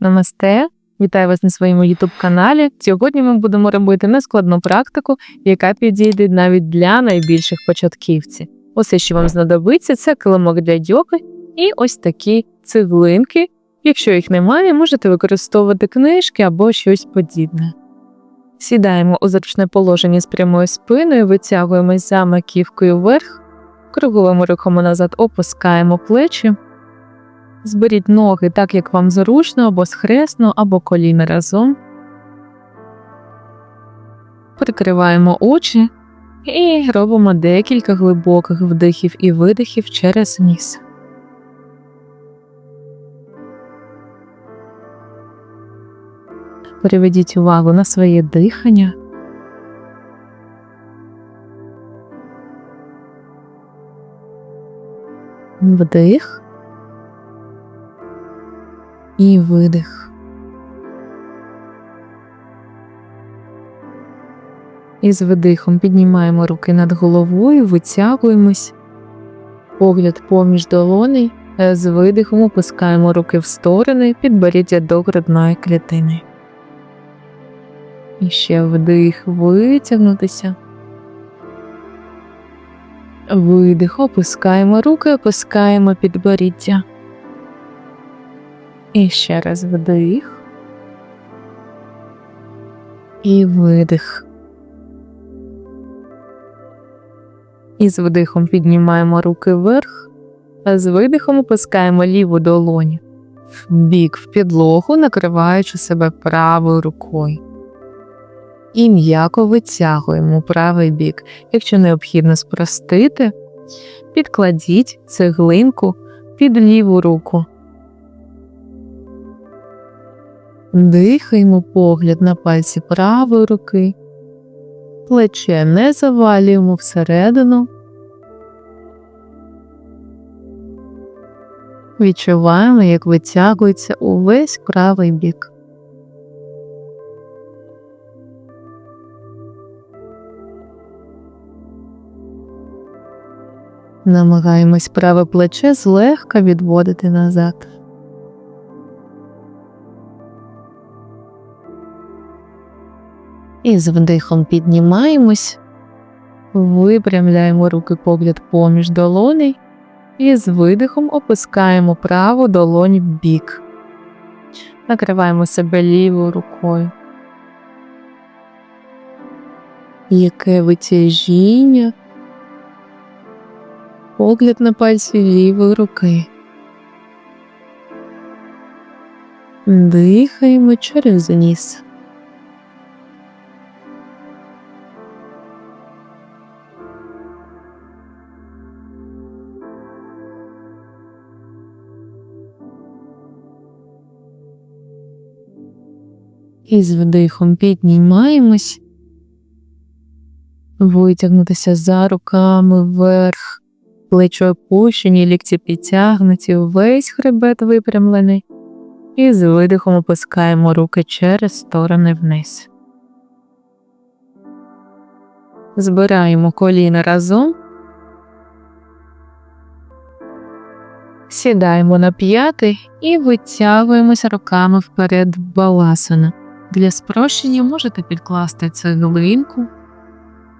Намасте! Вітаю вас на своєму youtube каналі. Сьогодні ми будемо робити нескладну практику, яка підійде навіть для найбільших початківців. Усе, що вам знадобиться, це килимок для йоги і ось такі цеглинки. Якщо їх немає, можете використовувати книжки або щось подібне. Сідаємо у зручне положення з прямою спиною, витягуємось за маківкою вверх, круговими рухами назад опускаємо плечі. Зберіть ноги так, як вам зручно, або схресно, або коліна разом. Прикриваємо очі і робимо декілька глибоких вдихів і видихів через ніс. Переведіть увагу на своє дихання. Вдих і видих. І з видихом піднімаємо руки над головою, витягуємось, погляд поміж долоней, з видихом опускаємо руки в сторони, підберіться до грудної клітини. І ще вдих, витягнутися. Видих, опускаємо руки, опускаємо підборіддя. І ще раз вдих. І видих. І з вдихом піднімаємо руки вверх, а з видихом опускаємо ліву долоню в бік в підлогу, накриваючи себе правою рукою. І м'яко витягуємо правий бік. Якщо необхідно спростити, підкладіть цеглинку під ліву руку. Дихаємо погляд на пальці правої руки, плече не завалюємо всередину. Відчуваємо, як витягується увесь правий бік. Намагаємось праве плече злегка відводити назад. І з вдихом піднімаємось, випрямляємо руки погляд поміж долоней і з видихом опускаємо праву долонь в бік. Накриваємо себе лівою рукою. Яке витяжіння, погляд на пальці лівої руки. Дихаємо через ніс. І з вдихом піднімаємось, витягнутися за руками вверх, плечі опущені, лікті підтягнуті, весь хребет випрямлений. І з видихом опускаємо руки через сторони вниз. Збираємо коліна разом. Сідаємо на п'яти і витягуємося руками вперед в баласана. Для спрощення можете підкласти цеглинку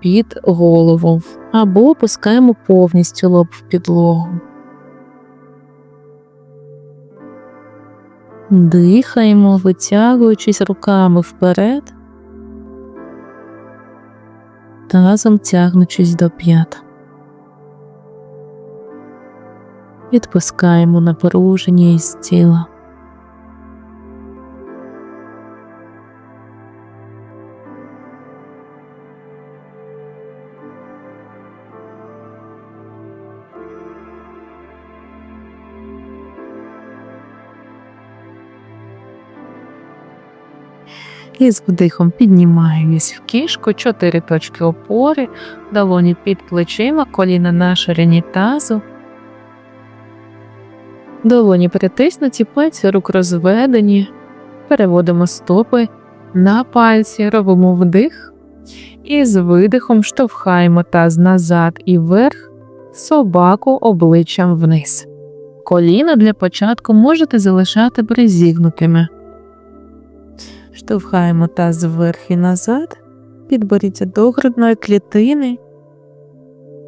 під голову або опускаємо повністю лоб в підлогу. Дихаємо, витягуючись руками вперед, тазом тягнучись до п'ят. Відпускаємо напруження із тіла. І з вдихом піднімаємось в кішку, чотири точки опори, долоні під плечима, коліна на ширині тазу. Долоні притиснуті, пальці рук розведені. Переводимо стопи на пальці, робимо вдих І з видихом штовхаємо таз назад і вверх, собаку обличчям вниз. Коліна для початку можете залишати призігнутими. Штовхаємо таз вверх назад, підборіться до грудної клітини,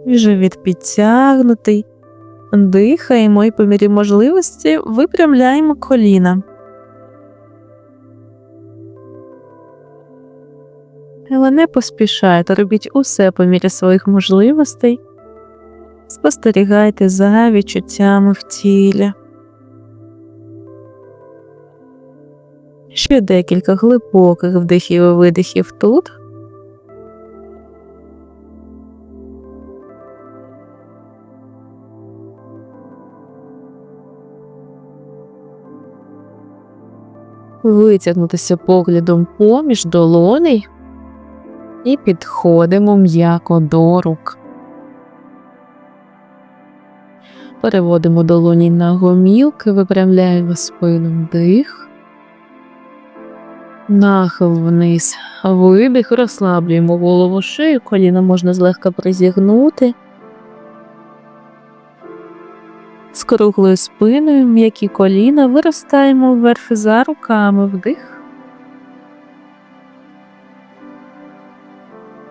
живіт підтягнутий, дихаємо і по мірі можливості випрямляємо коліна. Але не поспішайте, робіть усе по мірі своїх можливостей. Спостерігайте за відчуттями в тілі. Ще декілька глибоких вдихів і видихів тут. Витягнутися поглядом поміж долоней і підходимо м'яко до рук. Переводимо долоні на гомілки, випрямляємо спину дих, нахил вниз, видих, розслаблюємо голову шию, коліна можна злегка призігнути. З круглою спиною м'які коліна виростаємо вверх за руками вдих.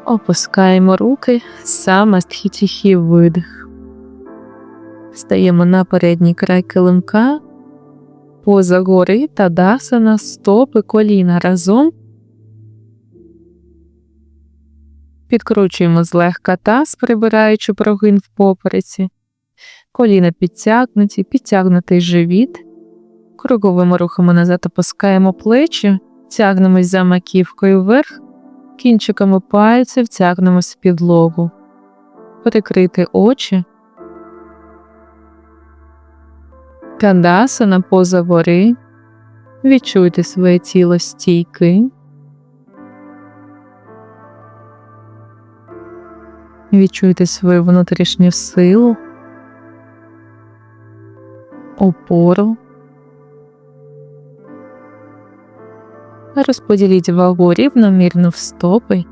Опускаємо руки, саме стхітіхі видих. Стаємо на передній край килимка, поза гори та дасана стопи коліна разом. Підкручуємо злегка таз, прибираючи прогин в попереці. Коліна підтягнуті, підтягнутий живіт. Круговими рухами назад опускаємо плечі, тягнемось за маківкою вверх, кінчиками пальців тягнемось в підлогу. Прикрити очі. Кандасана поза гори. Відчуйте своє тіло стійки. Відчуйте свою внутрішню силу, опору. Розподіліть вагу рівномірно в стопи.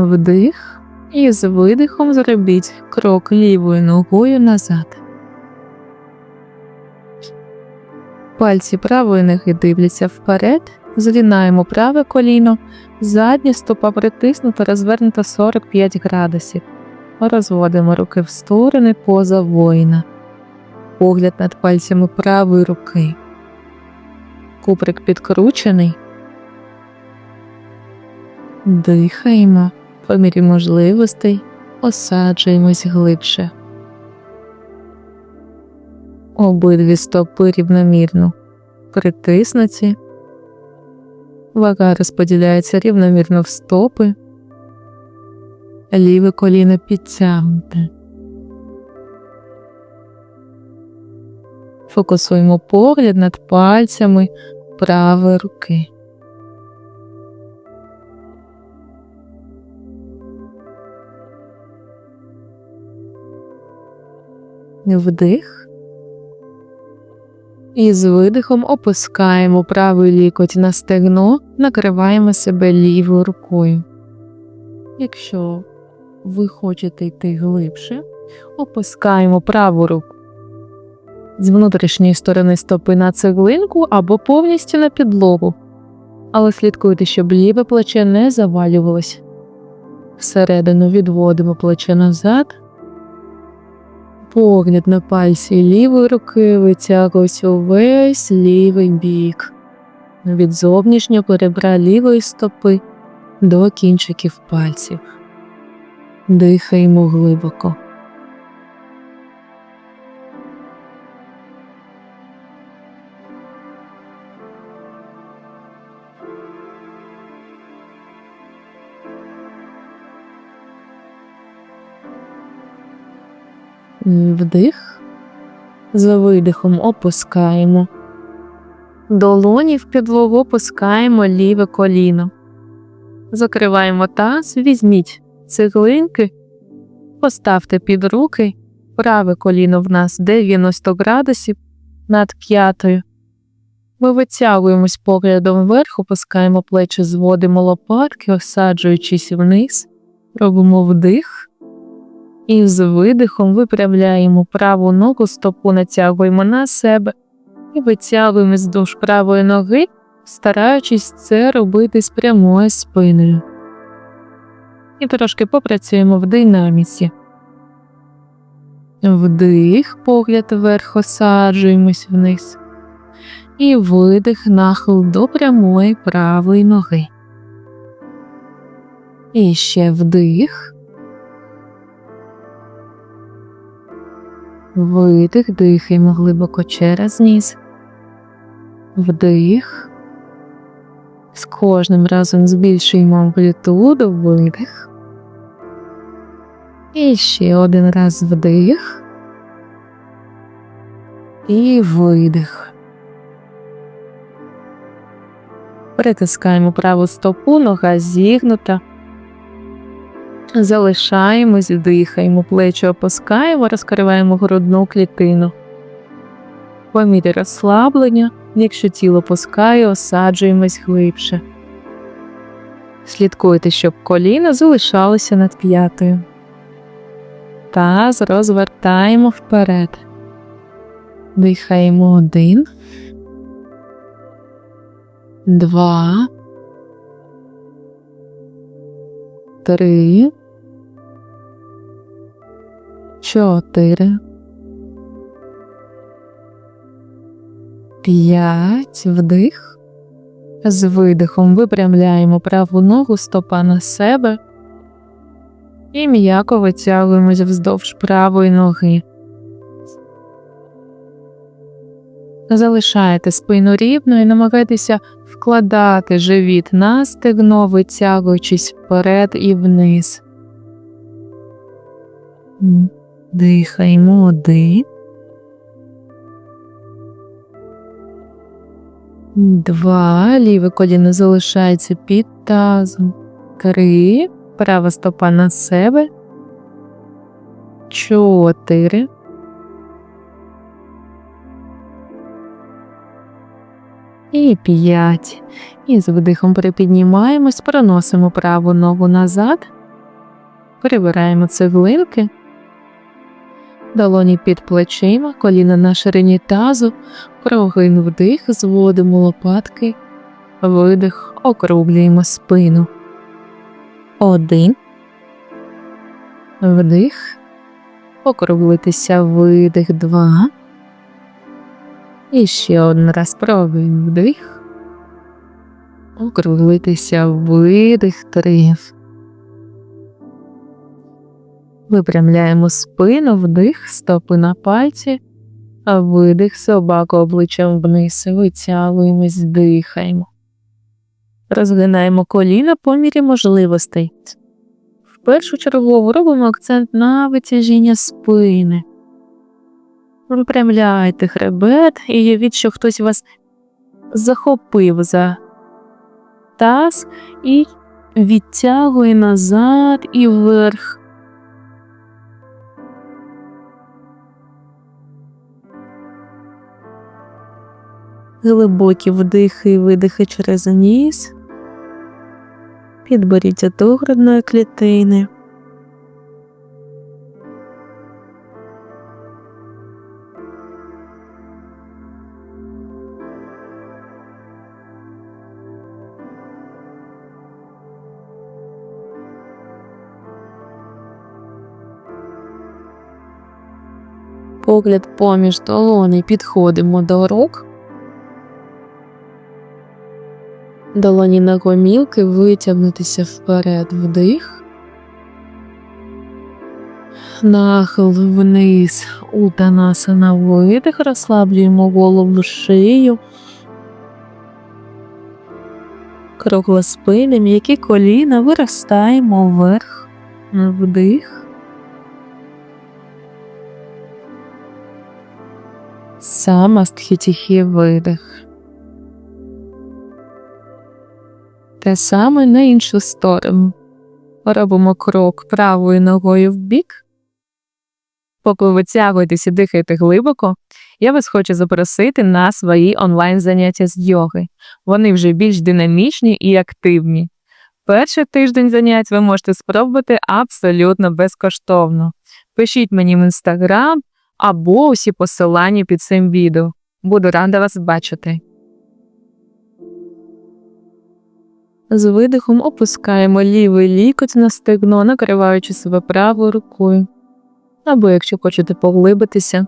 Вдих і з видихом зробіть крок лівою ногою назад. Пальці правої ноги дивляться вперед, зрінаємо праве коліно, задня стопа притиснута, розвернута 45 градусів. Розводимо руки в сторони поза воїна. Погляд над пальцями правої руки. Куприк підкручений. Дихаємо по мірі можливостей осаджуємось глибше. Обидві стопи рівномірно притиснуті, вага розподіляється рівномірно в стопи, ліве коліно підтягнуте. Фокусуємо погляд над пальцями правої руки. Вдих. І з видихом опускаємо правий лікоть на стегно, накриваємо себе лівою рукою. Якщо ви хочете йти глибше, опускаємо праву руку з внутрішньої сторони стопи на цеглинку або повністю на підлогу. Але слідкуйте, щоб ліве плече не завалювалось. Всередину відводимо плече назад. Погляд на пальці лівої руки витягується увесь лівий бік, від зовнішнього перебра лівої стопи до кінчиків пальців. Дихаємо глибоко. Вдих, за видихом опускаємо. Долоні в підлогу опускаємо ліве коліно. Закриваємо таз, візьміть цеглинки, поставте під руки Праве коліно в нас 90 градусів над п'ятою. Ми витягуємось поглядом вверх, опускаємо плечі, зводимо лопатки, осаджуючись вниз, робимо вдих. І з видихом випрямляємо праву ногу, стопу натягуємо на себе і витягуємо вздовж правої ноги, стараючись це робити з прямою спиною. І трошки попрацюємо в динаміці. Вдих, погляд вверх, осаджуємось вниз. І видих, нахил до прямої правої ноги. І ще вдих. Видих, дихаємо глибоко через ніс. Вдих. З кожним разом збільшуємо амплітуду, видих. І ще один раз вдих. І видих. Притискаємо праву стопу, нога зігнута. Залишаємось, дихаємо, плечі опускаємо, розкриваємо грудну клітину. По мірі розслаблення, якщо тіло пускає, осаджуємось глибше. Слідкуйте, щоб коліна залишалося над п'ятою. Таз розвертаємо вперед. Дихаємо один. Два. Три. Чотири. П'ять. Вдих. З видихом випрямляємо праву ногу стопа на себе і м'яко витягуємось вздовж правої ноги. Залишайте спину рівно і намагайтеся вкладати живіт на стегно, витягуючись вперед і вниз. Дихаємо один. Два. Ліве коліно залишається під тазом. Три. Права стопа на себе. Чотири. І п'ять. І з вдихом припіднімаємось, проносимо праву ногу назад, перебираємо цеглинки, долоні під плечима, коліна на ширині тазу, прогин вдих, зводимо лопатки, видих, округлюємо спину. Один. Вдих. Округлитися видих два. І ще один раз пробуємо вдих. Округлитися видих три. Випрямляємо спину, вдих, стопи на пальці, а видих собаку обличчям вниз. Витягуємось, дихаємо. Розгинаємо коліна по мірі можливостей. В першу чергу робимо акцент на витяжіння спини. Випрямляйте хребет і уявіть, що хтось вас захопив за таз і відтягує назад і вверх. Глибокі вдихи і видихи через ніс, підборіться до грудної клітини. Погляд поміж долони підходимо до рук. Долоні на гомілки витягнутися вперед вдих. Нахил вниз утанасана видих, розслаблюємо голову шию. Кругла спини, м'які коліна, виростаємо вверх, вдих. Самастхітіхі видих. Те саме на іншу сторону. Робимо крок правою ногою в бік. Поки ви витягуєтесь і дихаєте глибоко, я вас хочу запросити на свої онлайн-заняття з йоги. Вони вже більш динамічні і активні. Перший тиждень занять ви можете спробувати абсолютно безкоштовно. Пишіть мені в інстаграм або усі посилання під цим відео. Буду рада вас бачити. З видихом опускаємо лівий лікоть на стегно, накриваючи себе правою рукою. Або якщо хочете поглибитися,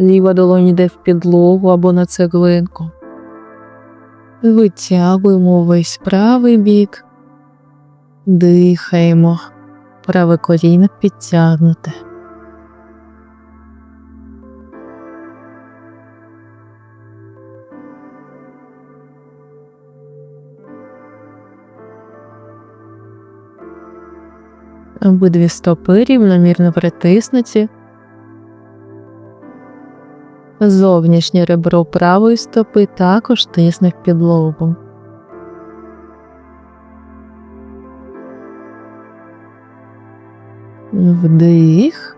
ліва долонь йде в підлогу або на цеглинку. Витягуємо весь правий бік, дихаємо, праве коліно підтягнуте. Обидві стопи рівномірно притиснуті. Зовнішнє ребро правої стопи також тисне в підлогу. Вдих.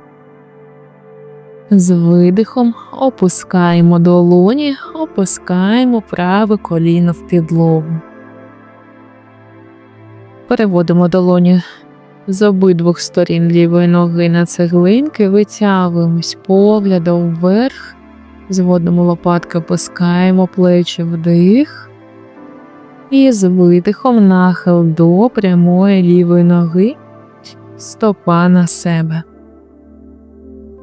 З видихом опускаємо долоні, опускаємо праве коліно в підлогу. Переводимо долоні з обидвох сторін лівої ноги на цеглинки, витягуємось поглядом вверх, зводимо лопатки, опускаємо плечі вдих. І з видихом нахил до прямої лівої ноги, стопа на себе.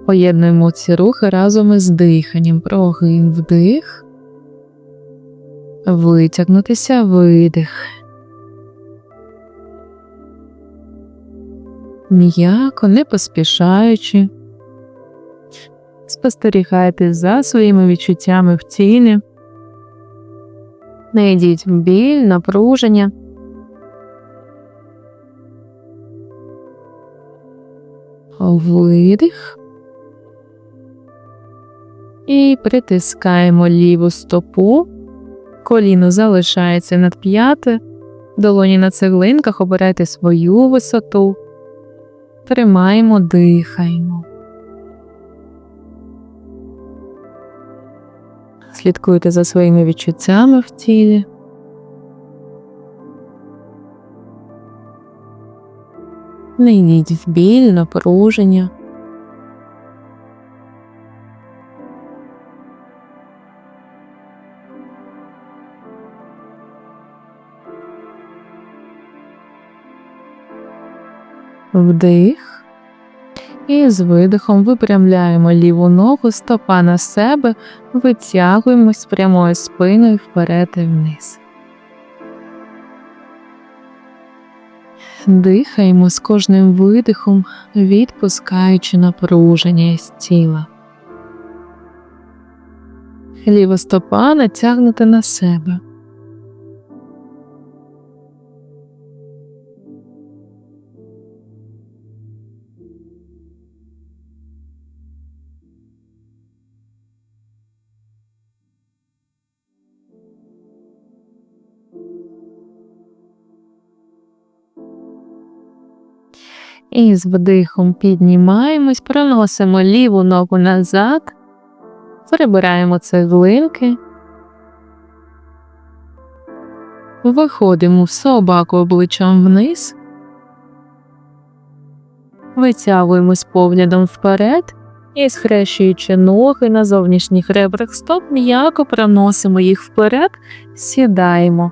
Поєднуємо ці рухи разом із диханням. Прогин вдих, витягнутися видих. М'яко, не поспішаючи. Спостерігайте за своїми відчуттями в тілі. Не біль, напруження. Видих. І притискаємо ліву стопу. Коліно залишається над п'яти. Долоні на цеглинках обирайте свою висоту. Тримаємо, дихаємо. Слідкуйте за своїми відчуттями в тілі. Не йдіть в біль, напруження. Вдих. І з видихом випрямляємо ліву ногу, стопа на себе, витягуємось прямою спиною вперед і вниз. Дихаємо з кожним видихом, відпускаючи напруження із тіла. Ліва стопа натягнута на себе. І з вдихом піднімаємось, проносимо ліву ногу назад, перебираємо цеглинки, виходимо в собаку обличчям вниз, витягуємось поглядом вперед і, схрещуючи ноги на зовнішніх ребрах стоп, м'яко проносимо їх вперед, сідаємо.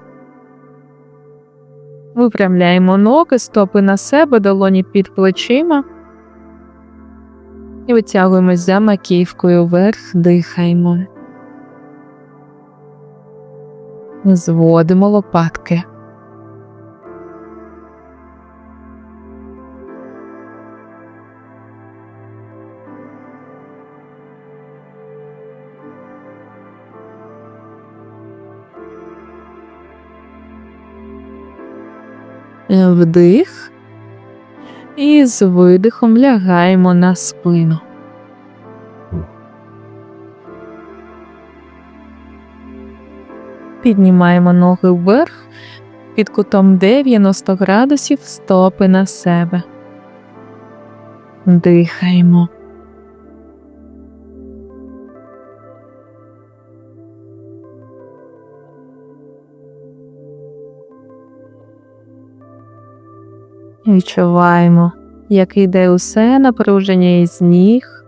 Випрямляємо ноги, стопи на себе, долоні під плечима. І витягуємось за маківкою вверх, дихаємо. Зводимо лопатки. Вдих. І з видихом лягаємо на спину. Піднімаємо ноги вверх під кутом 90 градусів стопи на себе. Дихаємо. Відчуваємо, як йде усе напруження із ніг.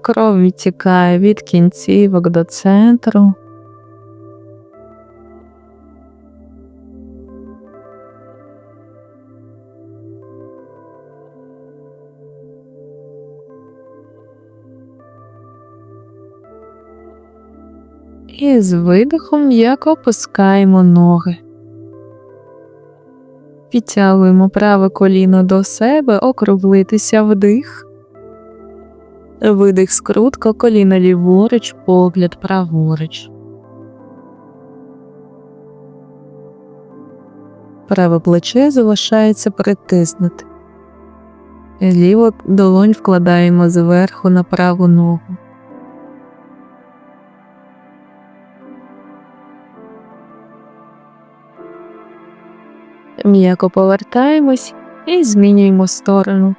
Кров відтікає від кінцівок до центру. І з видихом м'яко опускаємо ноги. Підтягуємо праве коліно до себе, округлитися вдих. Видих скрутка, коліно ліворуч, погляд праворуч. Праве плече залишається притиснути. Ліву долонь вкладаємо зверху на праву ногу. М'яко повертаємось і змінюємо сторону.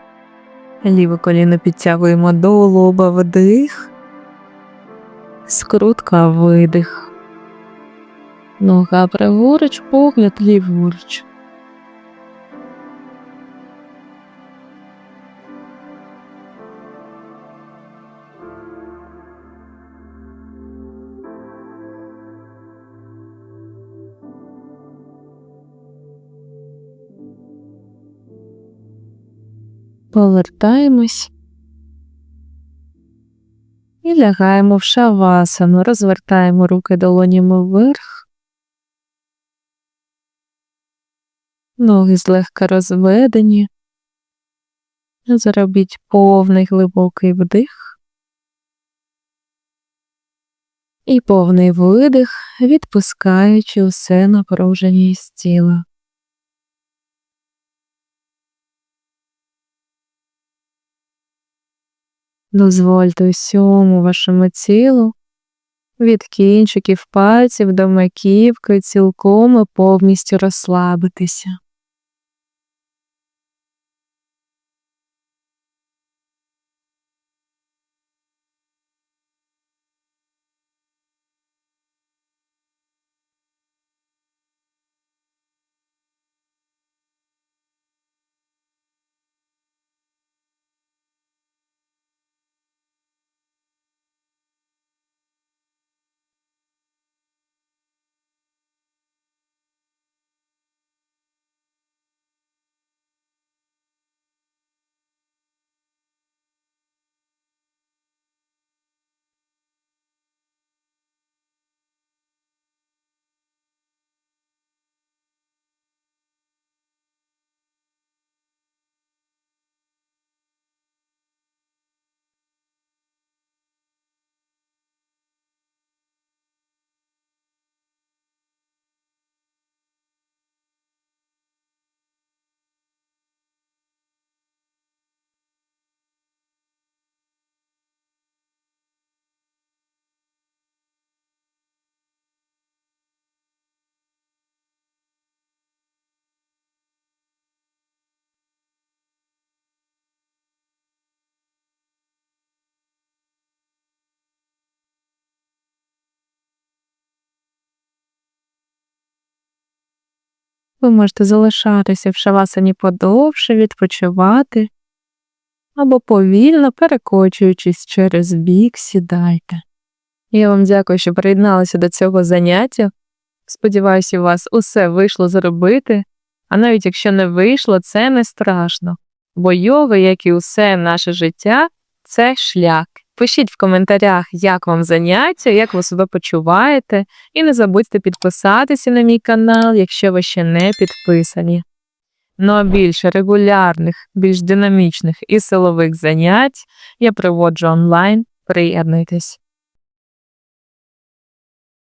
Ліве коліно підтягуємо до лоба вдих, скрутка видих. Нога праворуч, погляд ліворуч. Повертаємось і лягаємо в шавасану, розвертаємо руки долонями вверх, ноги злегка розведені. Зробіть повний глибокий вдих і повний видих, відпускаючи усе напруження із тіла. Дозвольте усьому вашому тілу від кінчиків пальців до маківки цілком і повністю розслабитися. Ви можете залишатися в шавасані подовше, відпочивати або повільно перекочуючись через бік, сідайте. Я вам дякую, що приєдналися до цього заняття. Сподіваюся, у вас усе вийшло зробити, а навіть якщо не вийшло, це не страшно, бо йога, як і усе наше життя, це шлях. Пишіть в коментарях, як вам заняття, як ви себе почуваєте, і не забудьте підписатися на мій канал, якщо ви ще не підписані. Ну а більше регулярних, більш динамічних і силових занять я проводжу онлайн. Приєднуйтесь!